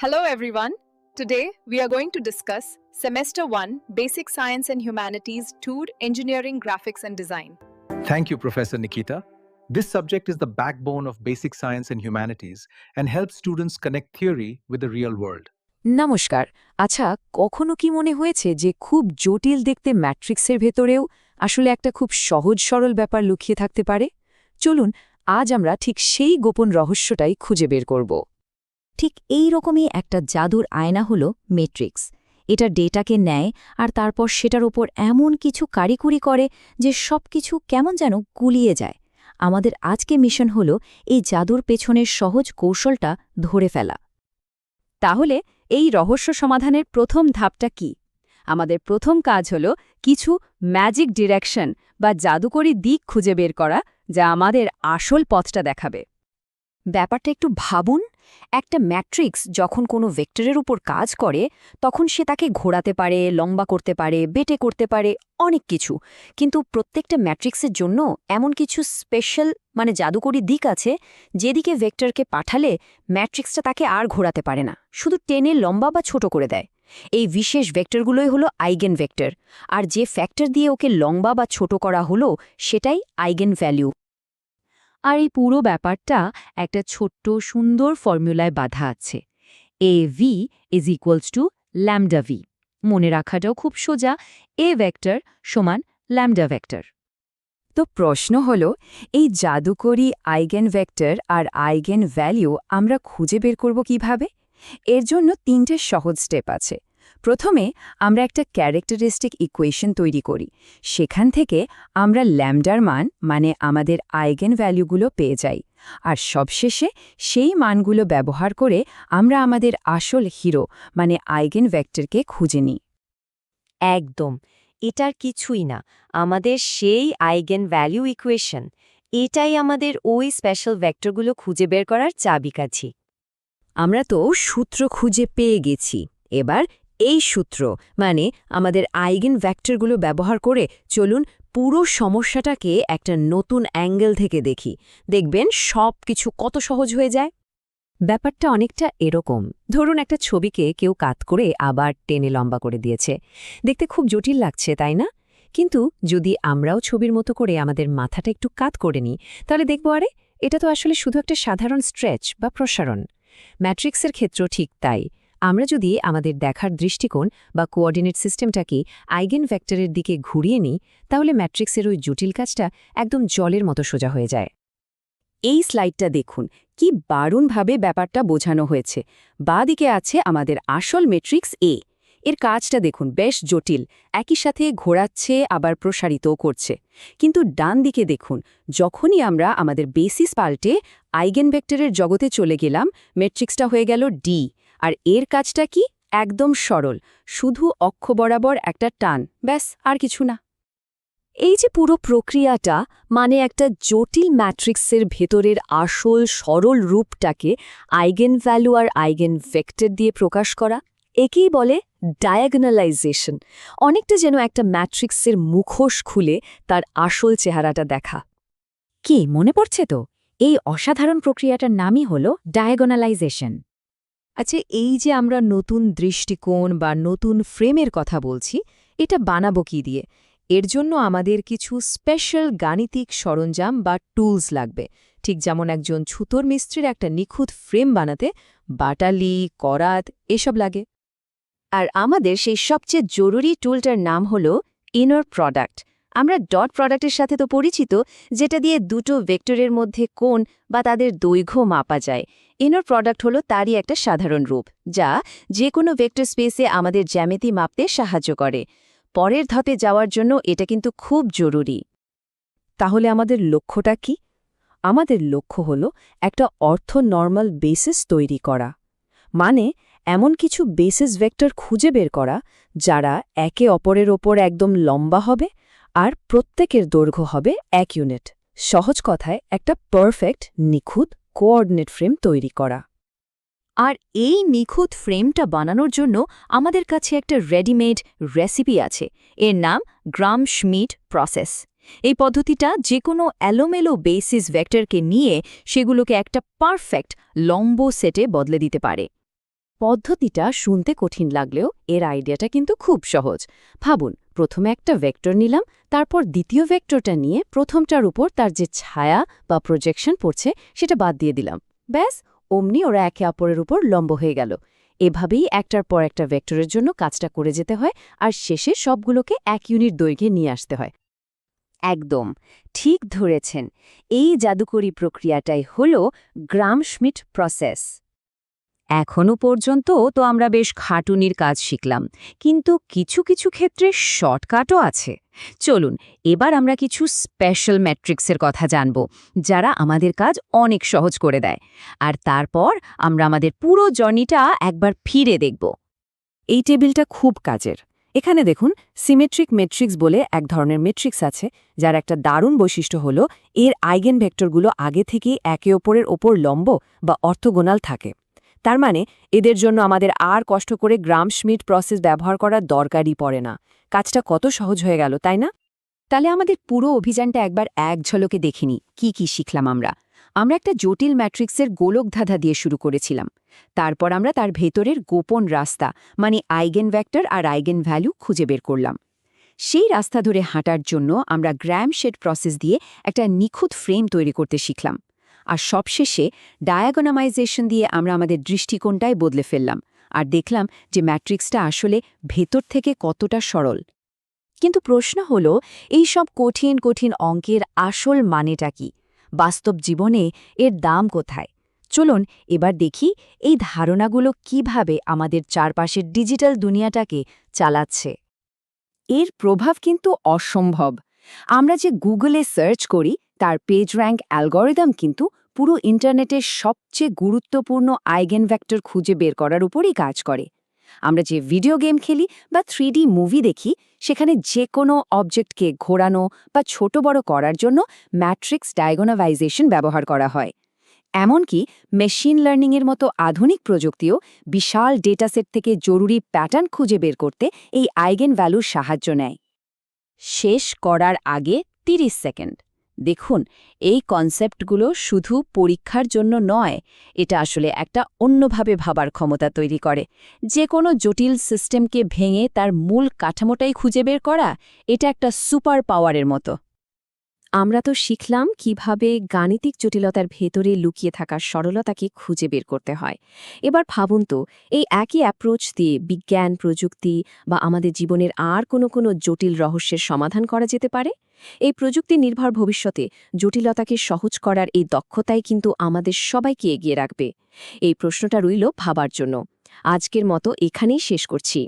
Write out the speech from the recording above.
Hello, everyone. Today, we are going to discuss Semester 1 Basic Science and Humanities Tour Engineering, Graphics and Design. Thank you, Professor Nikita. This subject is the backbone of basic science and humanities and helps students connect theory with the real world. নমস্কার আচ্ছা কখনো কি মনে হয়েছে যে খুব জটিল দেখতে ম্যাট্রিক্সের ভেতরেও আসলে একটা খুব সহজ সরল ব্যাপার লুকিয়ে থাকতে পারে চলুন আজ আমরা ঠিক সেই গোপন রহস্যটাই খুঁজে বের করব ঠিক এই রকমই একটা জাদুর আয়না হল মেট্রিক্স। এটা ডেটাকে নেয় আর তারপর সেটার ওপর এমন কিছু কারিকুরি করে যে সব কিছু কেমন যেন গুলিয়ে যায়। আমাদের আজকে মিশন হল এই জাদুর পেছনের সহজ কৌশলটা ধরে ফেলা। তাহলে এই রহস্য সমাধানের প্রথম ধাপটা কি? আমাদের প্রথম কাজ হল কিছু ম্যাজিক ডিরেকশন বা জাদুকরী দিক খুঁজে বের করা যা আমাদের আসল পথটা দেখাবে। ব্যাপারটা একটু ভাবুন। একটা ম্যাট্রিক্স যখন কোনো ভেক্টরের উপর কাজ করে, তখন সে তাকে ঘোরাতে পারে, লম্বা করতে পারে, বেটে করতে পারে, অনেক কিছু। কিন্তু প্রত্যেকটা ম্যাট্রিক্সের জন্য এমন কিছু স্পেশাল মানে জাদুকরী দিক আছে, যেদিকে ভেক্টরকে পাঠালে ম্যাট্রিক্সটা তাকে আর ঘোরাতে পারে না, শুধু টেনে লম্বা বা ছোট করে দেয়। এই বিশেষ ভেক্টরগুলোই হলো আইগেন ভেক্টর আর যে ফ্যাক্টর দিয়ে ওকে লম্বা বা ছোট করা হলো, সেটাই আইগেন ভ্যালু আর এই পুরো ব্যাপারটা একটা ছোট্ট সুন্দর ফর্মুলায় বাধা আছে। A V is equals to lambda V মনে রাখাটাও খুব সোজা। এ ভেক্টর সমান ল্যামডা ভেক্টর তো প্রশ্ন হল, এই জাদুকরি আইগেন ভেক্টর আর আইগেন ভ্যালিউ আমরা খুঁজে বের করব কীভাবে? এর জন্য তিনটে সহজ স্টেপ আছে। প্রথমে আমরা একটা ক্যারেক্টারিস্টিক ইকুয়েশন তৈরি করি। সেখান থেকে আমরা ল্যামডার মান মানে আমাদের আইগেন ভ্যালুগুলো পেয়ে যাই। আর সবশেষে সেই মানগুলো ব্যবহার করে আমরা আমাদের আসল হিরো মানে আইগেন ভেক্টরকে খুঁজে নিই। একদম। এটার কিছুই না। আমাদের সেই আইগেন ভ্যালু ইকুয়েশন। এটাই আমাদের ওই স্পেশাল ভেক্টরগুলো খুঁজে বের করার চাবিকাছি আমরা তো সূত্র খুঁজে পেয়ে গেছি। এবার এই সূত্র মানে আমাদের আইগেন ভ্যাক্টরগুলো ব্যবহার করে চলুন পুরো সমস্যাটাকে একটা নতুন অ্যাঙ্গেল থেকে দেখি। দেখবেন সব কিছু কত সহজ হয়ে যায়। ব্যাপারটা অনেকটা এরকম। ধরুন একটা ছবিকে কেউ কাত করে আবার টেনে লম্বা করে দিয়েছে। দেখতে খুব জটিল লাগছে, তাই না? কিন্তু যদি আমরাও ছবির মতো করে আমাদের মাথাটা একটু কাত করে নিই, তাহলে দেখব, আরে, এটা তো আসলে শুধু একটা সাধারণ স্ট্রেচ বা প্রসারণ। ম্যাট্রিক্সের ক্ষেত্র ঠিক তাই। আমরা যদি আমাদের দেখার দৃষ্টিকোণ বা কোঅর্ডিনেট সিস্টেমটাকে আইগেন ভেক্টরের দিকে ঘুরিয়ে নিই, তাহলে ম্যাট্রিক্সের ওই জটিল কাজটা একদম জলের মতো সোজা হয়ে যায়। এই স্লাইডটা দেখুন, কি বারুণভাবে ব্যাপারটা বোঝানো হয়েছে। বাঁ দিকে আছে আমাদের আসল মেট্রিক্স এ এর কাজটা দেখুন, বেশ জটিল। একই সাথে ঘোরাচ্ছে, আবার প্রসারিতও করছে। কিন্তু ডান দিকে দেখুন, যখনই আমরা আমাদের বেসিস পাল্টে আইগেন আইগেনভেক্টরের জগতে চলে গেলাম মেট্রিক্সটা হয়ে গেল ডি আর এর কাজটা কি? একদম সরল। শুধু অক্ষ বরাবর একটা টান, ব্যাস, আর কিছু না। এই যে পুরো প্রক্রিয়াটা মানে একটা জটিল ম্যাট্রিক্সের ভেতরের আসল সরল রূপটাকে আইগেন ভ্যালু আর আইগেন ভেক্টর দিয়ে প্রকাশ করা, একেই বলে ডায়াগনালাইজেশন। অনেকটা যেন একটা ম্যাট্রিক্সের মুখোশ খুলে তার আসল চেহারাটা দেখা। কি, মনে পড়ছে তো? এই অসাধারণ প্রক্রিয়াটার নামই হল ডায়াগনালাইজেশন। আচ্ছা এই যে আমরা নতুন দৃষ্টিকোণ বা নতুন ফ্রেমের কথা বলছি, এটা বানাবো কি দিয়ে? এর জন্য আমাদের কিছু স্পেশাল গাণিতিক সরঞ্জাম বা টুলস লাগবে। ঠিক যেমন একজন ছুতোর মিস্ত্রির একটা নিখুঁত ফ্রেম বানাতে বাটালি, করাত, এসব লাগে। আর আমাদের সেই সবচেয়ে জরুরি টুলটার নাম হল ইনর প্রোডাক্ট আমরা ডট প্রোডাক্টের সাথে তো পরিচিত, যেটা দিয়ে দুটো ভেক্টরের মধ্যে কোণ বা তাদের দৈর্ঘ্য মাপা যায়। ইনর প্রোডাক্ট হলো তারই একটা সাধারণ রূপ, যা যে কোনো ভেক্টর স্পেসে আমাদের জ্যামিতি মাপতে সাহায্য করে। পরের ধাপে যাওয়ার জন্য এটা কিন্তু খুব জরুরি। তাহলে আমাদের লক্ষ্যটা কি? আমাদের লক্ষ্য হল একটা অর্থ নর্মাল বেসিস তৈরি করা মানে এমন কিছু বেসিস ভেক্টর খুঁজে বের করা, যারা একে অপরের ওপর একদম লম্বা হবে আর প্রত্যেকের দৈর্ঘ্য হবে এক ইউনিট সহজ কথায় একটা পারফেক্ট নিখুঁত কোঅর্ডিনেট ফ্রেম তৈরি করা। আর এই নিখুঁত ফ্রেমটা বানানোর জন্য আমাদের কাছে একটা রেডিমেড রেসিপি আছে। এর নাম গ্রাম schmidt প্রসেস। এই পদ্ধতিটা যে কোনো অ্যালোমেলো বেসিস ভেক্টরকে নিয়ে সেগুলোকে একটা পারফেক্ট লম্ব সেটে বদলে দিতে পারে। পদ্ধতিটা শুনতে কঠিন লাগলেও এর আইডিয়াটা কিন্তু খুব সহজ। ভাবুন প্রথমে একটা ভেক্টর নিলাম, তারপর দ্বিতীয় ভেক্টরটা নিয়ে প্রথমটার উপর তার যে ছায়া বা প্রজেকশন পড়ছে, সেটা বাদ দিয়ে দিলাম। ব্যাস, অমনি ওরা একে অপরের উপর লম্ব হয়ে গেল। এভাবেই একটার পর একটা ভেক্টরের জন্য কাজটা করে যেতে হয়, আর শেষে সবগুলোকে এক ইউনিট দৈর্ঘ্যে নিয়ে আসতে হয়। একদম, ঠিক ধরেছেন। এই জাদুকরী প্রক্রিয়াটাই হল গ্রামশ্মিট প্রসেস এখনও পর্যন্ত তো আমরা বেশ খাটুনির কাজ শিখলাম, কিন্তু কিছু কিছু ক্ষেত্রে শর্টকাটও আছে। চলুন, এবার আমরা কিছু স্পেশাল ম্যাট্রিক্সের কথা জানব, যারা আমাদের কাজ অনেক সহজ করে দেয়। আর তারপর আমরা আমাদের পুরো জর্নিটা একবার ফিরে দেখব। এই টেবিলটা খুব কাজের। এখানে দেখুন সিমেট্রিক মেট্রিক্স বলে এক ধরনের মেট্রিক্স আছে, যার একটা দারুণ বৈশিষ্ট্য হল, এর আইগেন ভেক্টরগুলো আগে থেকেই একে অপরের ওপর লম্ব বা অর্থগোনাল থাকে। তার মানে এদের জন্য আমাদের আর কষ্ট করে গ্রাম schmidt প্রসেস ব্যবহার করার দরকারই পড়ে না। কাজটা কত সহজ হয়ে গেল, তাই না? তাহলে আমাদের পুরো অভিযানটা একবার এক ঝলকে দেখিনি কি কি শিখলাম আমরা। আমরা একটা জটিল ম্যাট্রিক্সের গোলকধাঁধা দিয়ে শুরু করেছিলাম। তারপর আমরা তার ভেতরের গোপন রাস্তা মানে আইগেন ভ্যাক্টর আর আইগেন ভ্যালু খুঁজে বের করলাম। সেই রাস্তা ধরে হাঁটার জন্য আমরা গ্র্যাম শেড প্রসেস দিয়ে একটা নিখুঁত ফ্রেম তৈরি করতে শিখলাম। আর সবশেষে ডায়াগোনামাইজেশন দিয়ে আমরা আমাদের দৃষ্টিকোণটাই বদলে ফেললাম আর দেখলাম যে ম্যাট্রিক্সটা আসলে ভেতর থেকে কতটা সরল। কিন্তু প্রশ্ন হল, এই সব কঠিন কঠিন অঙ্কের আসল মানেটা কি? বাস্তব জীবনে এর দাম কোথায়? চলুন এবার দেখি এই ধারণাগুলো কীভাবে আমাদের চারপাশের ডিজিটাল দুনিয়াটাকে চালাচ্ছে। এর প্রভাব কিন্তু অসম্ভব। আমরা যে গুগলে সার্চ করি তার পেজ র্যাঙ্ক অ্যালগরিদম কিন্তু পুরো ইন্টারনেটের সবচেয়ে গুরুত্বপূর্ণ আইগেন ভ্যাক্টর খুঁজে বের করার উপরই কাজ করে। আমরা যে ভিডিও গেম খেলি বা থ্রি মুভি দেখি, সেখানে যে কোনো অবজেক্টকে ঘোরানো বা ছোট বড় করার জন্য ম্যাট্রিক্স ডায়াগোনাভাইজেশন ব্যবহার করা হয়। এমনকি মেশিন লার্নিংয়ের মতো আধুনিক প্রযুক্তিও বিশাল ডেটাসেট থেকে জরুরি প্যাটার্ন খুঁজে বের করতে এই আইগেন ভ্যালুর সাহায্য নেয়। শেষ করার আগে ৩০ সেকেন্ড। দেখুন, এই কনসেপ্টগুলো শুধু পরীক্ষার জন্য নয়, এটা আসলে একটা অন্যভাবে ভাবার ক্ষমতা তৈরি করে। যে কোনো জটিল সিস্টেমকে ভেঙে তার মূল কাঠামোটাই খুঁজে বের করা, এটা একটা সুপার পাওয়ারের মতো। আমরা তো শিখলাম কীভাবে গাণিতিক জটিলতার ভেতরে লুকিয়ে থাকা সরলতাকে খুঁজে বের করতে হয়। এবার ভাবুন তো, এই একই অ্যাপ্রোচ দিয়ে বিজ্ঞান, প্রযুক্তি বা আমাদের জীবনের আর কোনো কোনো জটিল রহস্যের সমাধান করা যেতে পারে? এই প্রযুক্তি নির্ভর ভবিষ্যতে জটিলতাকে সহজ করার এই দক্ষতাই কিন্তু আমাদের সবাইকে এগিয়ে রাখবে। এই প্রশ্নটা রইল ভাবার জন্য। আজকের মতো এখানেই শেষ করছি।